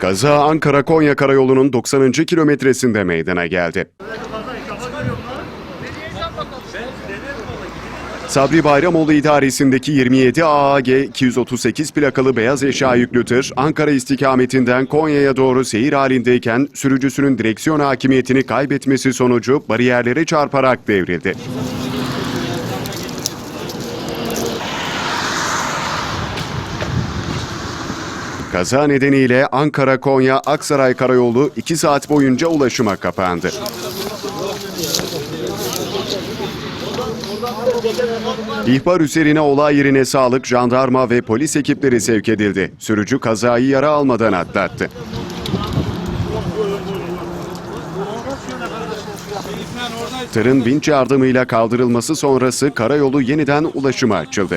Kaza Ankara-Konya karayolunun 90. kilometresinde meydana geldi. Sabri Bayramoğlu idaresindeki 27 AAG 238 plakalı beyaz eşya yüklü tır Ankara istikametinden Konya'ya doğru seyir halindeyken sürücüsünün direksiyon hakimiyetini kaybetmesi sonucu bariyerlere çarparak devrildi. Kaza nedeniyle Ankara-Konya-Aksaray karayolu 2 saat boyunca ulaşıma kapandı. İhbar üzerine olay yerine sağlık, jandarma ve polis ekipleri sevk edildi. Sürücü kazayı yara almadan atlattı. Tırın vinç yardımıyla kaldırılması sonrası karayolu yeniden ulaşıma açıldı.